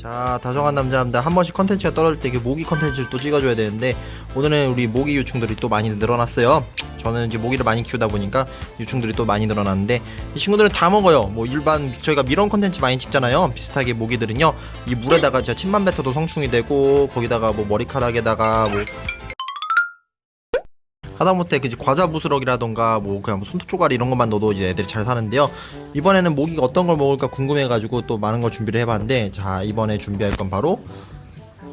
자 다정한 남자입니다. 한 번씩 컨텐츠가 떨어질 때 모기 컨텐츠를 또 찍어줘야 되는데 오늘은 우리 모기 유충들이 또 많이 늘어났어요. 저는 이제 모기를 많이 키우다 보니까 유충들이 또 많이 늘어났는데 이 친구들은 다 먹어요. 뭐 일반 저희가 미런 컨텐츠 많이 찍잖아요. 비슷하게 모기들은요. 이 물에다가 진짜 침만 뱉어도 성충이 되고 거기다가 뭐 머리카락에다가 뭐 하다못해 그 과자 부스럭이라던가 뭐 그냥 뭐 손톱 조각 이런 것만 넣어도 이제 애들이 잘 사는데요. 이번에는 모기가 어떤 걸 먹을까 궁금해가지고 또 많은 걸 준비를 해봤는데 자 이번에 준비할 건 바로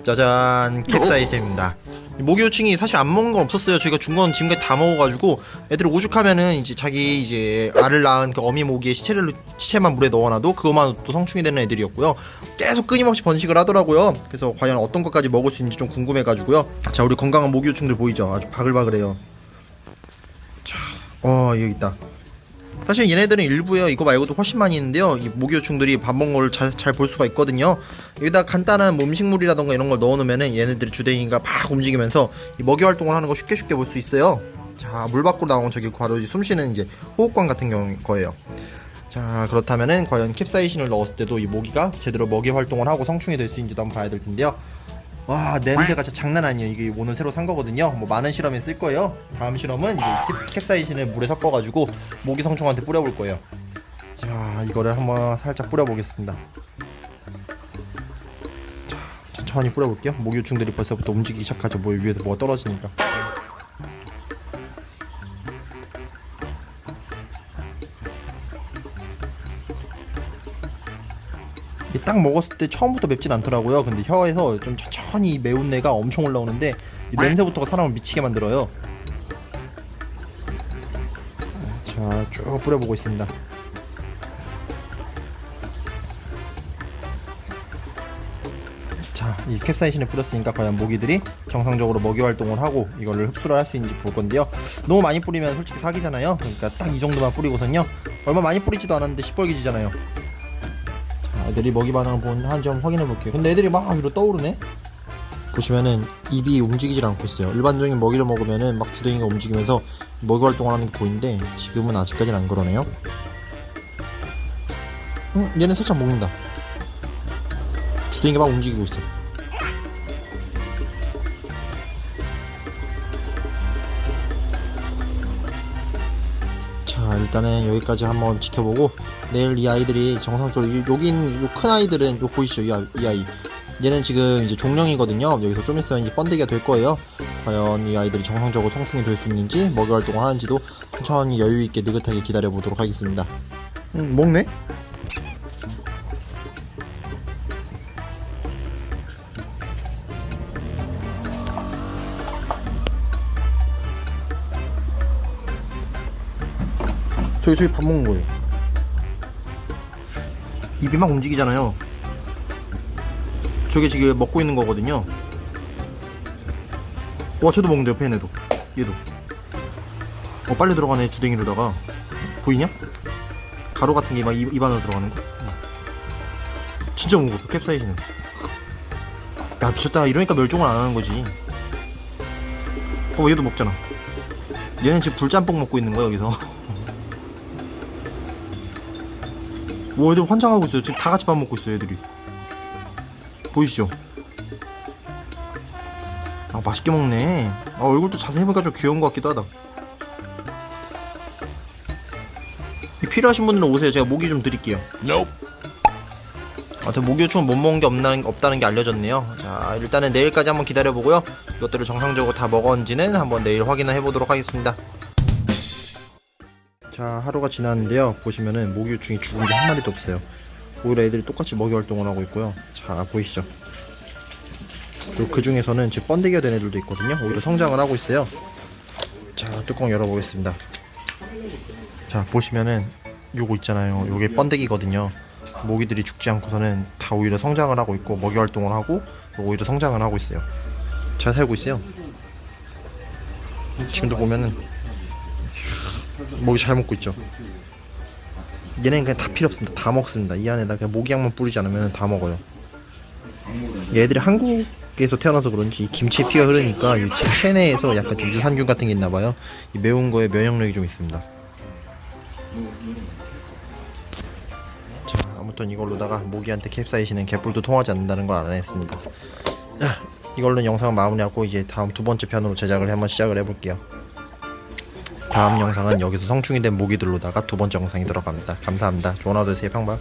짜잔 캡사이신입니다. 이 모기 요충이 사실 안 먹는 건 없었어요. 저희가 준 건 지금까지 다 먹어가지고 애들이 오죽하면은 이제 자기 이제 알을 낳은 그 어미 모기의 시체를 시체만 물에 넣어놔도 그것만 또 성충이 되는 애들이었고요. 계속 끊임없이 번식을 하더라고요. 그래서 과연 어떤 것까지 먹을 수 있는지 좀 궁금해가지고요. 자 우리 건강한 모기 요충들 보이죠? 아주 바글바글해요. 자, 어 여기 있다. 사실 얘네들은 일부예요. 이거 말고도 훨씬 많이 있는데요. 이 모기요충들이 밥 먹는 걸 잘 볼 수가 있거든요. 여기다 간단한 뭐 음식물이라던가 이런 걸 넣어놓으면은 얘네들이 주댕이가 막 움직이면서 이 먹이 활동을 하는 거 쉽게 쉽게 볼 수 있어요. 자, 물 밖으로 나온 저기 바로 이제 숨 쉬는 이제 호흡관 같은 경우 거예요. 자, 그렇다면은 과연 캡사이신을 넣었을 때도 이 모기가 제대로 먹이 활동을 하고 성충이 될 수 있는지도 한번 봐야 될 텐데요. 와 냄새가 진짜 장난 아니에요. 이게 오늘 새로 산 거거든요. 뭐 많은 실험에 쓸 거예요. 다음 실험은 이제 캡, 캡사이신을 물에 섞어가지고 모기 성충한테 뿌려볼 거예요. 자 이거를 한번 살짝 뿌려보겠습니다. 자 천천히 뿌려볼게요. 모기 유충들이 벌써부터 움직이기 시작하죠. 뭐 위에서 뭐가 떨어지니까 딱 먹었을 때 처음부터 맵진 않더라고요. 근데 혀에서 좀 천천히 매운 내가 엄청 올라오는데 이 냄새부터가 사람을 미치게 만들어요. 자, 쭉 뿌려보고 있습니다. 자, 이 캡사이신을 뿌렸으니까 과연 모기들이 정상적으로 먹이 활동을 하고 이거를 흡수를 할 수 있는지 볼 건데요. 너무 많이 뿌리면 솔직히 사기잖아요. 그러니까 딱 이 정도만 뿌리고선요. 얼마 많이 뿌리지도 않았는데 시뻘개지잖아요. 자, 애들이 먹이 반응을 본한 점 확인해 볼게요. 근데 애들이 막 위로 떠오르네. 보시면은 입이 움직이질 않고 있어요. 일반적인 먹이를 먹으면은 막 주댕이가 움직이면서 먹이 활동을 하는 게 보이는데 지금은 아직까지는 안 그러네요. 음, 얘는 살짝 먹는다. 주댕이가 막 움직이고 있어. 자 일단은 여기까지 한번 지켜보고 내일 이 아이들이 정상적으로 이- 여기 있는 요큰 아이들은 요 보이시죠? 이, 아이, 이 아이. 얘는 지금 이제 종령이거든요. 여기서 좀 있으면 이제 번데기가 될 거예요. 과연 이 아이들이 정상적으로 성충이 될 수 있는지 먹이 활동을 하는지도 천천히 여유 있게 느긋하게 기다려 보도록 하겠습니다. 음 먹네 저기 저기 밥 먹는 거예요. 입이 막 움직이잖아요. 저게 지금 먹고 있는 거거든요. 와, 쟤도 먹는데 옆에 얘네도. 얘도. 어, 빨리 들어가네 주댕이로다가. 보이냐? 가루 같은 게 막 입 안으로 들어가는 거. 진짜 거 캡사이신은. 야 미쳤다. 이러니까 멸종을 안 하는 거지. 어, 얘도 먹잖아. 얘는 지금 불짬뽕 먹고 있는 거야 여기서. 와 애들 환장하고 있어요. 지금 다 같이 밥 먹고 있어요 애들이. 보이시죠? 아 맛있게 먹네. 아 얼굴도 자세히 보니까 좀 귀여운 것 같기도 하다. 이 필요하신 분들은 오세요. 제가 모기 좀 드릴게요. 아, 모기 요충은 못 먹은 게 없나, 없다는 게 알려졌네요. 자 일단은 내일까지 한번 기다려보고요. 이것들을 정상적으로 다 먹었는지는 한번 내일 확인을 해보도록 하겠습니다 자 하루가 지났는데요. 보시면은 모기유충이 죽은 게 한 마리도 없어요. 오히려 애들이 똑같이 먹이 활동을 하고 있고요. 자 보이시죠? 그리고 그 중에서는 지금 번데기가 된 애들도 있거든요. 오히려 성장을 하고 있어요. 자 뚜껑 열어보겠습니다. 자 보시면은 요거 있잖아요. 요게 번데기거든요. 모기들이 죽지 않고서는 다 오히려 성장을 하고 있고 먹이 활동을 하고 오히려 성장을 하고 있어요. 잘 살고 있어요. 지금도 보면은 모기 잘 먹고 있죠. 얘네는 그냥 다 필요 없습니다. 다 먹습니다. 이 안에다 그냥 모기약만 뿌리지 않으면 다 먹어요. 얘들이 한국에서 태어나서 그런지 이 김치에 피가 흐르니까 이 체- 체내에서 약간 좀 유산균 같은 게 있나 봐요. 이 매운 거에 면역력이 좀 있습니다. 자, 아무튼 이걸로다가 모기한테 캡사이신은 개뿔도 통하지 않는다는 걸 알아냈습니다. 자, 이걸로는 영상을 마무리하고 이제 다음 두 번째 편으로 제작을 한번 시작을 해볼게요. 다음 영상은 여기서 성충이 된 모기들로다가 두 번째 영상이 들어갑니다. 감사합니다. 좋은 하루 되세요. 평방.